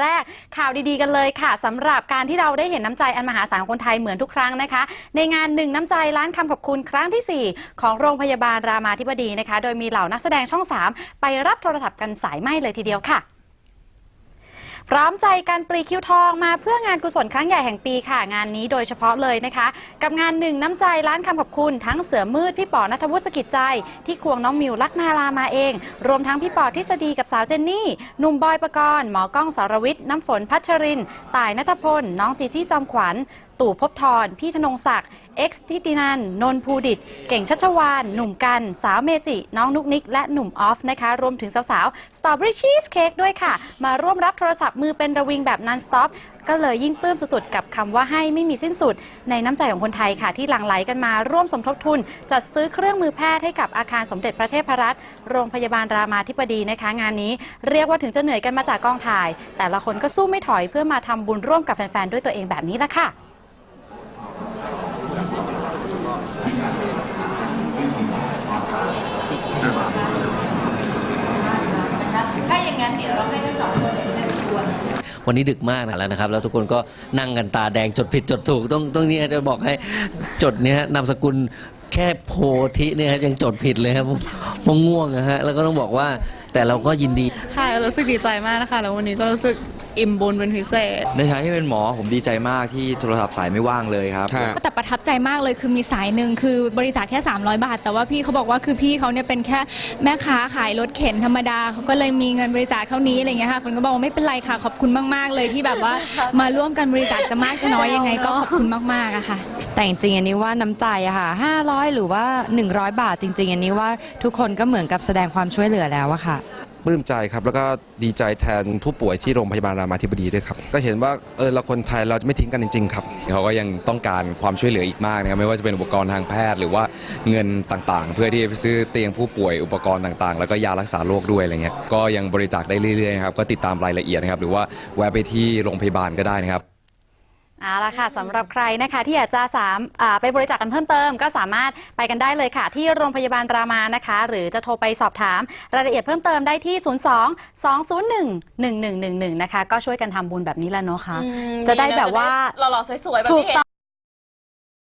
แรกข่าวดีๆกันเลยค่ะสำหรับการที่เราได้เห็นน้ำใจอันมหาศาลของคนไทยเหมือนทุกครั้งนะคะ ในงานหนึ่งน้ำใจล้านคำขอบคุณครั้งทีสี่ 4 ของโรงพยาบาลรามาธิบดีนะคะ โดยมีเหล่านักแสดงช่อง 3 ไปรับโทรศัพท์กันสายไหมเลยทีเดียวค่ะ พร้อมใจกันปลีคิ้วทองมาเพื่องานกุศลครั้งใหญ่แห่งปีค่ะ งานนี้โดยเฉพาะเลยนะคะ กับงานหนึ่งน้ำใจล้านคำขอบคุณ ทั้งเสือมืดพี่ป๋อนัทวุฒิสกิจใจ ที่ควงน้องมิวลักนาลามาเอง รวมทั้งพี่ป๋อทฤษฎีกับสาวเจนนี่หนุ่มบอยประกรณ์หมอกล้องสรวิทย์น้ำฝนพัชริน ต่ายนัทพล น้องจีจี้จอมขวัญ ตู่ภพบทรพี่ธนงศักดิ์เอ็กซ์ทิตินันนนทภูดิต เก่งชัชวาน หนุ่มกัน สาวเมจิ น้องนุกนิก และหนุ่มออฟนะคะ รวมถึงสาวๆสตรอเบอรี่ชีสเค้กด้วยค่ะ มาร่วมรับโทรศัพท์มือเป็นระวิงแบบนันสต็อปก็เลยยิ่งปลื้มสุดๆ กับคำว่าให้ไม่มีสิ้นสุด ในน้ำใจของคนไทยค่ะ ที่หลั่งไหลกันมาร่วมสมทบทุน จัดซื้อเครื่องมือแพทย์ให้กับอาคารสมเด็จพระเทพรัตน์โรงพยาบาลรามาธิบดีนะคะ งานนี้เรียกว่าถึงจะเหนื่อยกันมาจากกองถ่าย แต่ละคนก็สู้ไม่ถอยเพื่อมาทำบุญร่วมกับแฟนๆด้วยตัวเองแบบนี้ละค่ะ วันนี้ดึกมากแล้วนะครับ แล้วทุกคนก็นั่งกันตาแดงจดผิดจดถูกต้องต้องเนี่ยจะบอกให้จดเนี่ยนามสกุลแค่โพธิเนี่ยยังจดผิดเลยครับผมง่วงนะฮะแล้วก็ต้องบอกว่าแต่เราก็ยินดีค่ะรู้สึกดีใจมากนะคะ แล้ววันนี้ก็รู้สึก อิ่มบุญเป็นพิเศษ ในฐานะที่เป็นหมอผมดีใจมากที่โทรศัพท์สายไม่ว่างเลยครับ ก็แต่ประทับใจมากเลยคือมีสายหนึ่งคือบริจาคแค่ 300 บาท แต่ว่าพี่เขาบอกว่าคือพี่เขาเนี่ยเป็นแค่แม่ค้าขายรถเข็นธรรมดาเขาก็เลยมีเงินบริจาคเท่านี้อะไรเงี้ยค่ะฝนก็บอกว่าไม่เป็นไรค่ะขอบคุณมากๆเลยที่แบบว่ามาร่วมกันบริจาคจะมากจะน้อยยังไงก็ขอบคุณมากๆอะค่ะ แต่จริงๆอันนี้ว่าน้ำใจอะค่ะ 500 หรือว่า 100 บาทจริง ๆ อันนี้ว่าทุกคนก็เหมือนกับแสดงความช่วยเหลือแล้วอะค่ะ ปลื้มใจครับแล้วก็ดีใจแทนผู้ป่วยที่โรงพยาบาลรามาธิบดีด้วยครับก็เห็นว่าเออเราคนไทยเราไม่ทิ้งกันจริงๆครับเขาก็ยังต้องการความช่วยเหลืออีกมากนะครับไม่ว่าจะเป็นอุปกรณ์ทางแพทย์ หรือว่าเงินต่างๆ เพื่อที่จะไปซื้อเตียงผู้ป่วยอุปกรณ์ต่างๆ แล้วก็ยารักษาโรคด้วยอะไรเงี้ยก็ยังบริจาคได้เรื่อยๆนะครับก็ติดตามรายละเอียดนะครับหรือว่าแวะไปที่โรงพยาบาลก็ได้นะครับ เอาละค่ะสำหรับใครนะคะที่อยากจะสามอ่าไปบริจาคกันเพิ่มเติม ก็สามารถไปกันได้เลยค่ะ ที่โรงพยาบาลรามานะคะ หรือจะโทรไปสอบถาม รายละเอียดเพิ่มเติมได้ที่ 02 201 1111 นะคะ ก็ช่วยกันทำบุญแบบนี้แหล้วเนาะค่ะจะได้แบบว่า หล่อๆสวยๆแบบถูกที่เห็น ต้อง